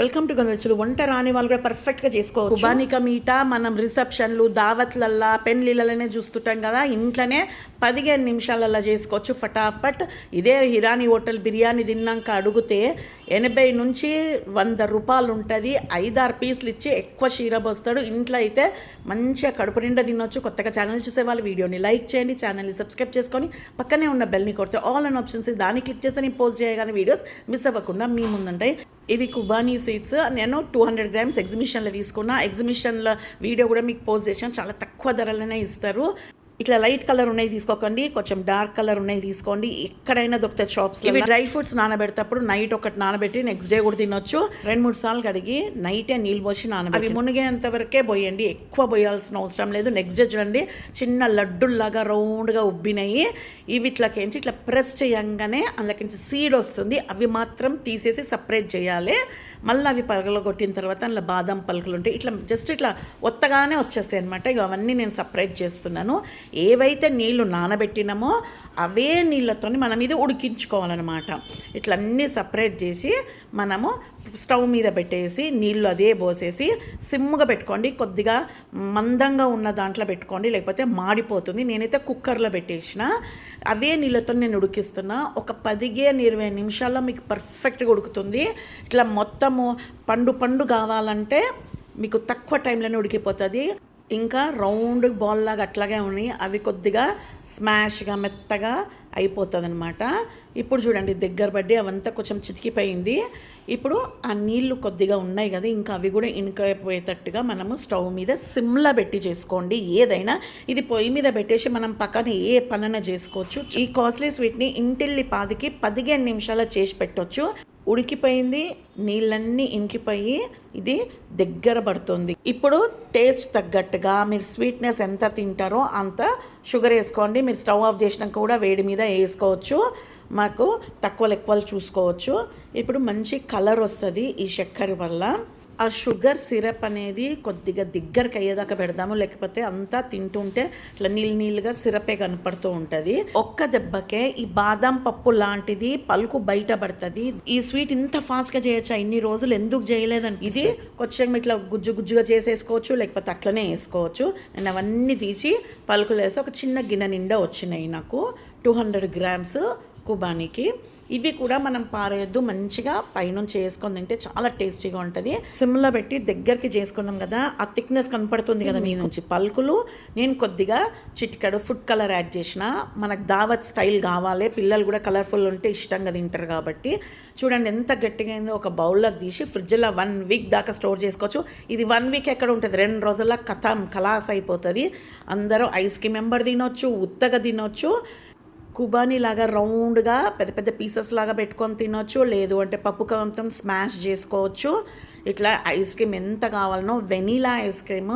Welcome to గణవచ్చులు వంట రాని వాళ్ళు కూడా పర్ఫెక్ట్గా చేసుకోవచ్చు. కుబానిక మీట మనం రిసెప్షన్లు దావత్లల్లా పెళ్ళిళ్ళనే చూస్తుంటాం కదా ఇంట్లోనే పదిహేను నిమిషాలల్లా చేసుకోవచ్చు ఫటాఫట్. ఇదే హిరానీ హోటల్ బిర్యానీ తిన్నాక అడిగితే ఎనభై నుంచి వంద రూపాయలు ఉంటుంది ఐదారు పీసులు ఇచ్చి ఎక్కువ షీరబ్ వస్తాడు ఇంట్లో అయితే మంచిగా కడుపు నిండా తినొచ్చు. కొత్తగా ఛానల్ చూసే వాళ్ళు వీడియోని లైక్ చేయండి ఛానల్ని సబ్స్క్రైబ్ చేసుకొని పక్కనే ఉన్న బెల్ని కొడితే ఆల్ అండ్ ఆప్షన్స్ దాన్ని క్లిక్ చేస్తే నేను పోస్ట్ చేయగానే వీడియోస్ మిస్ అవ్వకుండా మీ ముందుంటాయి. ఇవి కుబానీ సీడ్స్ నేను టూ హండ్రెడ్ గ్రామ్స్ ఎగ్జిబిషన్లో తీసుకున్నా. ఎగ్జిబిషన్లో వీడియో కూడా మీకు పోస్ట్ చేసాను చాలా తక్కువ ధరలోనే ఇస్తారు. ఇట్లా లైట్ కలర్ ఉన్నాయి తీసుకోకండి కొంచెం డార్క్ కలర్ ఉన్నాయి తీసుకోండి. ఎక్కడైనా దొరుకుతాయి షాప్స్ ఇవి డ్రై ఫ్రూట్స్ నానబెడేటప్పుడు నైట్ ఒకటి నానబెట్టి నెక్స్ట్ డే కూడా తినొచ్చు. రెండు మూడు సార్లు కడిగి నైటే నీళ్ళు పోసి నానబెట్టి. అవి మునిగేంత వరకే పోయండి ఎక్కువ పోయాల్సిన అవసరం లేదు. నెక్స్ట్ డే చూడండి చిన్న లడ్డుల్లాగా రౌండ్గా ఉబ్బినాయి. ఇవి ఇట్లకేంచి ఇట్లా ప్రెస్ చేయంగానే అందులోకించి సీడ్ వస్తుంది. అవి మాత్రం తీసేసి సపరేట్ చేయాలి. మళ్ళీ అవి పగల కొట్టిన తర్వాత అందులో బాదం పలుకులు ఉంటాయి. ఇట్లా జస్ట్ ఇట్లా ఒత్తగానే వచ్చేస్తాయి అనమాట ఇక అవన్నీ నేను సపరేట్ చేస్తున్నాను. ఏవైతే నీళ్ళు నానబెట్టినామో అవే నీళ్ళతో మనం ఇది ఉడికించుకోవాలన్నమాట. ఇట్లా అన్నీ సపరేట్ చేసి మనము స్టవ్ మీద పెట్టేసి నీళ్ళు అదే పోసేసి సిమ్గా పెట్టుకోండి. కొద్దిగా మందంగా ఉన్న దాంట్లో పెట్టుకోండి. లేకపోతే మాడిపోతుంది. నేనైతే కుక్కర్లో పెట్టేసిన. అవే నీళ్ళతో నేను ఉడికిస్తున్నా. ఒక పదిహేను ఇరవై నిమిషాల్లో మీకు పర్ఫెక్ట్గా ఉడుకుతుంది. ఇట్లా మొత్తము పండు పండు కావాలంటే మీకు తక్కువ టైంలోనే ఉడికిపోతుంది. ఇంకా రౌండ్ బాల్ లాగా అట్లాగే ఉన్నాయి. అవి కొద్దిగా స్మాష్గా మెత్తగా అయిపోతుంది అనమాట ఇప్పుడు చూడండి దగ్గర పడ్డి అవంతా కొంచెం చితికిపోయింది. ఇప్పుడు ఆ నీళ్ళు కొద్దిగా ఉన్నాయి కదా ఇంకా అవి కూడా ఇనుకైపోయేటట్టుగా మనము స్టవ్ మీద సిమ్లా పెట్టి చేసుకోండి. ఏదైనా ఇది పొయ్యి మీద పెట్టేసి మనం పక్కన ఏ పనైనా చేసుకోవచ్చు. ఈ కాస్ట్లీ స్వీట్ని ఇంటిల్లి పాదికి పదిహేను నిమిషాలు చేసి పెట్టవచ్చు ఉడికిపోయింది నీళ్ళన్నీ ఇంకిపోయి ఇది దగ్గర పడుతుంది. ఇప్పుడు టేస్ట్ తగ్గట్టుగా మీరు స్వీట్నెస్ ఎంత తింటారో అంత షుగర్ వేసుకోండి. మీరు స్టవ్ ఆఫ్ చేసినాక కూడా వేడి మీద వేసుకోవచ్చు. మాకు తక్కువలు ఎక్కువలు చూసుకోవచ్చు. ఇప్పుడు మంచి కలర్ వస్తుంది ఈ చక్కెర వల్ల. ఆ షుగర్ సిరప్ అనేది కొద్దిగా దగ్గరకు అయ్యేదాకా పెడదాము లేకపోతే అంతా తింటుంటే ఇట్లా నీళ్ళు నీళ్ళుగా సిరపే కనపడుతూ ఉంటుంది. ఒక్క దెబ్బకే ఈ బాదం పప్పు లాంటిది పలుకు బయట పడుతుంది. ఈ స్వీట్ ఇంత ఫాస్ట్గా చేయొచ్చా? ఇన్ని రోజులు ఎందుకు చేయలేదని? ఇది కొంచెం ఇట్లా గుజ్జు గుజ్జుగా చేసేసుకోవచ్చు లేకపోతే అట్లనే వేసుకోవచ్చు. నేను అవన్నీ తీసి పలుకులు వేసి ఒక చిన్న గిన్నె నిండా వచ్చినాయి నాకు. టూ హండ్రెడ్ గ్రామ్స్ కుబానీకి ఇవి కూడా మనం పారేయొద్దు మంచిగా పైనుంచి వేసుకొని తింటే చాలా టేస్టీగా ఉంటుంది. సిమ్లో పెట్టి దగ్గరికి చేసుకున్నాం కదా ఆ థిక్నెస్ కనపడుతుంది కదా మీ నుంచి. పలుకులు నేను కొద్దిగా చిటికడు ఫుడ్ కలర్ యాడ్ చేసిన మనకు దావత్ స్టైల్ కావాలి పిల్లలు కూడా కలర్ఫుల్ ఉంటే ఇష్టంగా తింటారు కాబట్టి. చూడండి ఎంత గట్టిగా అయిందో ఒక బౌల్లోకి తీసి ఫ్రిడ్జ్లో వన్ వీక్ దాకా స్టోర్ చేసుకోవచ్చు. ఇది వన్ వీక్ ఎక్కడ ఉంటుంది? రెండు రోజుల్లో కథం కలాస్ అయిపోతుంది అందరూ ఐస్ క్రీమ్ ఎంబర్ తినొచ్చు ఉత్తగా తినొచ్చు. కుబానీ లాగా రౌండ్గా పెద్ద పెద్ద పీసెస్ లాగా పెట్టుకొని తినొచ్చు. లేదు అంటే పప్పు కవంతం స్మాష్ చేసుకోవచ్చు. ఇట్లా ఐస్ క్రీమ్ ఎంత కావాలనో వెనీలా ఐస్ క్రీమ్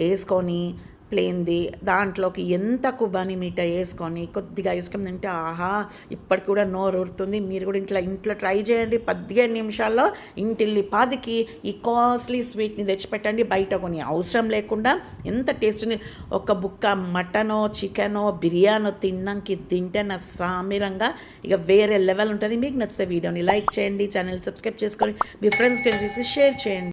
వేసుకొని ప్లేన్ది దాంట్లోకి ఎంత కుబానీ మీట వేసుకొని కొద్దిగా ఐస్ తింటే ఆహా ఇప్పటికి కూడా నోరు ఊరుతుంది. మీరు కూడా ఇంట్లో ఇంట్లో ట్రై చేయండి. పదిహేను నిమిషాల్లో ఇంటిల్లి పాదికి ఈ కాస్ట్లీ స్వీట్ని తెచ్చిపెట్టండి. బయట కొని అవసరం లేకుండా ఎంత టేస్ట్ని ఒక బుక్క మటనో చికెనో బిర్యానో తిన్నాకి తింటే నా సామిరంగా ఇక వేరే లెవెల్ ఉంటుంది. మీకు నచ్చితే వీడియోని లైక్ చేయండి ఛానల్ సబ్స్క్రైబ్ చేసుకొని మీ ఫ్రెండ్స్కి షేర్ చేయండి.